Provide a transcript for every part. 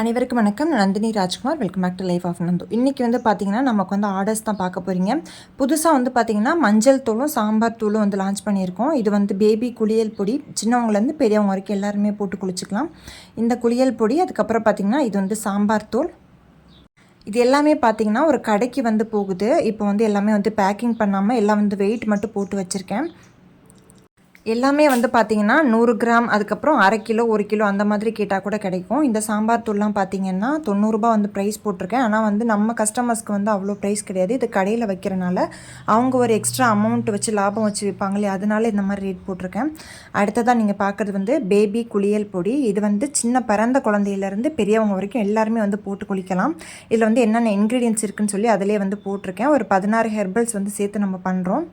அனைவருக்கும் வணக்கம். Nandini Rajkumar. Welcome back to life of Nandu இன்றைக்கி வந்து பார்த்திங்கன்னா நமக்கு வந்து ஆர்டர்ஸ் தான் பார்க்க போகிறீங்க புதுசாக வந்து பார்த்திங்கன்னா மஞ்சள் தூளும் சாம்பார் தூளும் வந்து லான்ச் பண்ணியிருக்கோம். இது வந்து பேபி குளியல் பொடி. சின்னவங்கலேருந்து பெரியவங்க வரைக்கும் எல்லாருமே போட்டு குளிச்சுக்கலாம். இந்த குளியல் பொடி அதுக்கப்புறம் பார்த்திங்கன்னா இது வந்து சாம்பார் தூள். இது எல்லாமே பார்த்திங்கன்னா ஒரு கடைக்கு வந்து போகுது. இப்போ வந்து எல்லாமே வந்து பேக்கிங் பண்ணாமல் எல்லாம் வந்து வெயிட் மட்டும் போட்டு வச்சுருக்கேன். எல்லாமே வந்து பார்த்தீங்கன்னா நூறு கிராம் அதுக்கப்புறம் அரை கிலோ ஒரு கிலோ அந்த மாதிரி கேட்டால் கூட கிடைக்கும். இந்த சாம்பார் தூள்லாம் பார்த்தீங்கன்னா தொண்ணூறுரூபா வந்து ப்ரைஸ் போட்டிருக்கேன். ஆனால் வந்து நம்ம கஸ்டமர்ஸ்க்கு வந்து அவ்வளோ ப்ரைஸ் கிடையாது. இது கடையில் வைக்கிறனால அவங்க ஒரு எக்ஸ்ட்ரா அமௌண்ட் வச்சு லாபம் வச்சு விற்பாங்களே அதனால இந்த மாதிரி ரேட் போட்டிருக்கேன். அடுத்ததாக நீங்கள் பார்க்குறது வந்து பேபி குளியல் பொடி. இது வந்து சின்ன பிறந்த குழந்தையிலேருந்து பெரியவங்க வரைக்கும் எல்லாருமே வந்து போட்டு குளிக்கலாம். இதில் வந்து என்னென்ன இன்க்ரீடியன்ஸ் இருக்குதுன்னு சொல்லி அதிலே வந்து போட்டிருக்கேன். ஒரு பதினாறு ஹெர்பல்ஸ் வந்து சேர்த்து நம்ம பண்ணுறோம்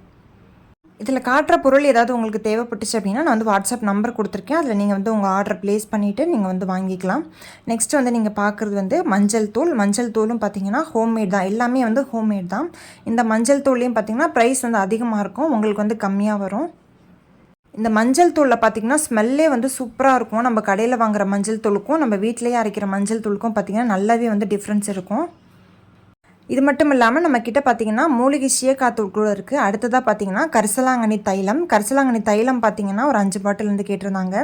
இதில் காட்டுற பொருள் ஏதாவது உங்களுக்கு தேவைப்பட்டுச்சு அப்படின்னா நான் வந்து வாட்ஸ்அப் நம்பர் கொடுத்துருக்கேன். அதில் நீங்கள் வந்து உங்கள் ஆர்டர் ப்ளேஸ் பண்ணிவிட்டு நீங்கள் வந்து வாங்கிக்கலாம். நெக்ஸ்ட் வந்து நீங்கள் பார்க்குறது வந்து மஞ்சள் தூள். மஞ்சள் தூளும் பார்த்தீங்கன்னா ஹோம்மேட் தான். எல்லாமே வந்து ஹோம்மேட் தான். இந்த மஞ்சள் தூள்லேயும் பார்த்தீங்கன்னா ப்ரைஸ் வந்து அதிகமாக இருக்கும். உங்களுக்கு வந்து கம்மியாக வரும். இந்த மஞ்சள் தூளில் பார்த்திங்கன்னா ஸ்மெல்லே வந்து சூப்பராக இருக்கும். நம்ம கடையில் வாங்குகிற மஞ்சள் தூளுக்கும் நம்ம வீட்டிலேயே அரைக்கிற மஞ்சள் தூளுக்கும் பார்த்திங்கன்னா நல்லாவே வந்து டிஃப்ரென்ஸ் இருக்கும். இது மட்டும் இல்லாமல் நம்மக்கிட்ட பார்த்தீங்கன்னா மூலிகை சீயக்காத்தூள் கூட இருக்குது அடுத்ததாக பார்த்தீங்கன்னா கரிசலாங்கண்ணி தைலம். கரிசலாங்கண்ணி தைலம் பார்த்தீங்கன்னா ஒரு அஞ்சு பாட்டிலேருந்து கேட்டிருந்தாங்க.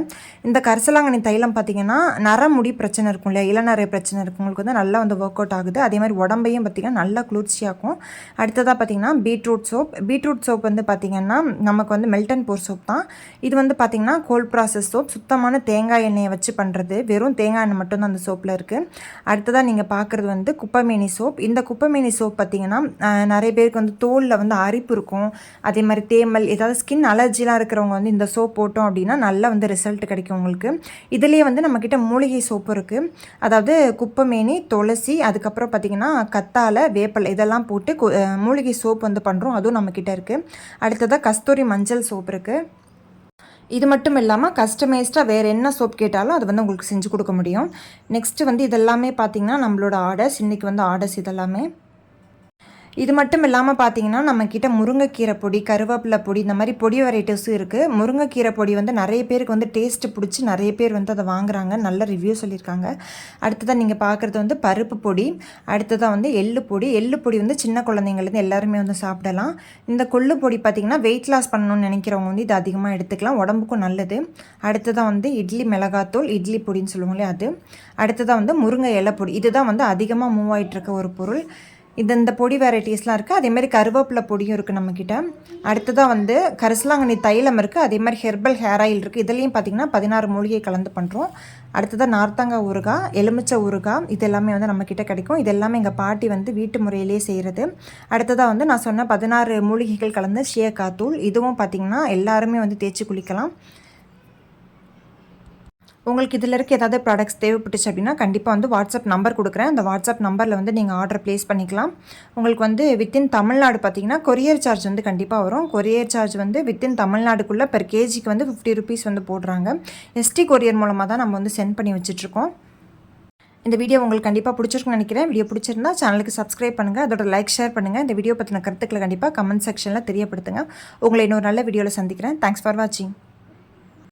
இந்த கரிசலாங்கண்ணி தைலம் பார்த்தீங்கன்னா நரமுடி பிரச்சனை இருக்கும் இல்லையா? இளநரை பிரச்சனை இருக்கும். உங்களுக்கு வந்து நல்லா வந்து ஒர்க் அவுட் ஆகுது. அதே மாதிரி உடம்பையும் பார்த்திங்கன்னா நல்லா குளிர்ச்சியாகும் அடுத்ததாக பார்த்தீங்கன்னா பீட்ரூட் சோப் பீட்ரூட் சோப் வந்து பார்த்திங்கன்னா நமக்கு வந்து மெல்டன் போர் சோப் தான். இது வந்து பார்த்திங்கன்னா கோல்ட் ப்ராசஸ் சோப் சுத்தமான தேங்காய் எண்ணெயை வச்சு பண்ணுறது வெறும் தேங்காய் எண்ணெய் மட்டும்தான் அந்த சோப்பில் இருக்குது அடுத்ததாக நீங்கள் பார்க்குறது வந்து குப்பைமேனி சோப் இந்த குப்பை குப்பைமேனி சோப் பார்த்திங்கன்னா நிறைய பேருக்கு வந்து தோலில் வந்து அரிப்பு இருக்கும். அதே மாதிரி தேமல் ஏதாவது ஸ்கின் அலர்ஜிலாம் இருக்கிறவங்க வந்து இந்த சோப் போட்டோம் அப்படின்னா நல்லா வந்து ரிசல்ட் கிடைக்கும் உங்களுக்கு. இதுலேயே வந்து நம்மக்கிட்ட மூலிகை சோப்பு இருக்குது அதாவது குப்பைமேனி துளசி அதுக்கப்புறம் பார்த்திங்கன்னா கத்தாழை வேப்பல் இதெல்லாம் போட்டு மூலிகை சோப் வந்து பண்ணுறோம் அதுவும் நம்மக்கிட்ட இருக்குது அடுத்ததாக கஸ்தூரி மஞ்சள் சோப் இருக்குது இது மட்டும் இல்லாமல் கஸ்டமைஸ்டாக வேறு என்ன சோப் கேட்டாலும் அது வந்து உங்களுக்கு செஞ்சு கொடுக்க முடியும். நெக்ஸ்ட்டு வந்து இதெல்லாமே பார்த்திங்கன்னா நம்மளோட ஆர்டர்ஸ் இன்றைக்கி வந்து ஆர்டர்ஸ் இதெல்லாமே. இது மட்டும் இல்லாமல் பார்த்தீங்கன்னா நம்மக்கிட்ட முருங்கைக்கீரை பொடி கருவேப்பிலை பொடி இந்த மாதிரி பொடி வெரைட்டிஸும் இருக்குது முருங்கைக்கீரை பொடி வந்து நிறைய பேருக்கு வந்து டேஸ்ட்டு பிடிச்சி நிறைய பேர் வந்து அதை வாங்குறாங்க. நல்ல ரிவ்யூ சொல்லியிருக்காங்க. அடுத்ததாக நீங்கள் பார்க்குறது வந்து பருப்பு பொடி அடுத்ததாக வந்து எள்ளு பொடி. எள்ளு பொடி வந்து சின்ன குழந்தைங்கள்லேருந்து எல்லாருமே வந்து சாப்பிடலாம். இந்த கொள்ளு பொடி பார்த்திங்கன்னா வெயிட் லாஸ் பண்ணணும்னு நினைக்கிறவங்க வந்து இது அதிகமாக எடுத்துக்கலாம். உடம்புக்கும் நல்லது. அடுத்ததாக வந்து இட்லி மிளகாத்தூள் இட்லி பொடின்னு சொல்லுவோங்களே அது. அடுத்ததாக வந்து முருங்கை இலை பொடி. இதுதான் வந்து அதிகமாக மூவ் ஆகிட்டுருக்க ஒரு பொருள். இது இந்த பொடி வெரைட்டிஸ்லாம் இருக்குது அதேமாதிரி கருவேப்பிலை பொடியும் இருக்குது நம்மக்கிட்ட அடுத்ததாக வந்து கரிசலாங்கண்ணி தைலம் இருக்குது அதே மாதிரி ஹெர்பல் ஹேர் ஆயில் இருக்குது இதுலேயும் பார்த்திங்கன்னா பதினாறு மூலிகை கலந்து பண்ணுறோம் அடுத்ததாக நார்த்தங்காய் ஊறுகாய் எலுமிச்சை ஊறுகாய் இது எல்லாமே வந்து நம்மக்கிட்ட கிடைக்கும். இது எல்லாமே எங்கள் பாட்டி வந்து வீட்டு முறையிலே செய்கிறது அடுத்ததாக வந்து நான் சொன்ன பதினாறு மூலிகைகள் கலந்த ஷியக்காத்தூள் இதுவும் பார்த்திங்கன்னா எல்லாருமே வந்து தேய்ச்சி குளிக்கலாம். உங்களுக்கு இதில் இருக்க ஏதாவது ப்ராடக்ட்ஸ் தேவைப்பட்டுச்சு அப்படின்னா கண்டிப்பாக வந்து வாட்ஸ்அப் நம்பர் கொடுக்குறேன். அந்த வாட்ஸ்அப் நம்பரில் வந்து நீங்கள் ஆர்டர் ப்ளேஸ் பண்ணிக்கலாம். உங்களுக்கு வந்து வித்தின் தமிழ்நாடு பார்த்தீங்கன்னா கொரியர் சார்ஜ் வந்து கண்டிப்பாக வரும். கொரியர் சார்ஜ் வந்து வித்தின் தமிழ்நாடுக்குள்ளே பெர் கேஜிக்கு வந்து ஃபிஃப்டி ருபீஸ் வந்து போடுறாங்க. எஸ்டி கொரியர் மூலமாக தான் நம்ம வந்து சென்ட் பண்ணி வச்சுட்ருக்கோம் இந்த வீடியோ உங்களுக்கு கண்டிப்பாக பிடிச்சிருக்குன்னு நினைக்கிறேன். வீடியோ பிடிச்சிருந்தா சேனலுக்கு சப்ஸ்கிரைப் பண்ணுங்கள் அதோட லைக் ஷேர் பண்ணுங்கள் இந்த வீடியோ பற்றின கருத்துக்களை கண்டிப்பாக கமெண்ட் செக்ஷனில் தெரியப்படுத்துங்க. உங்களை இன்னொரு நல்ல வீடியோவில் சந்திக்கிறேன். தேங்க்ஸ் ஃபார் வாட்சிங்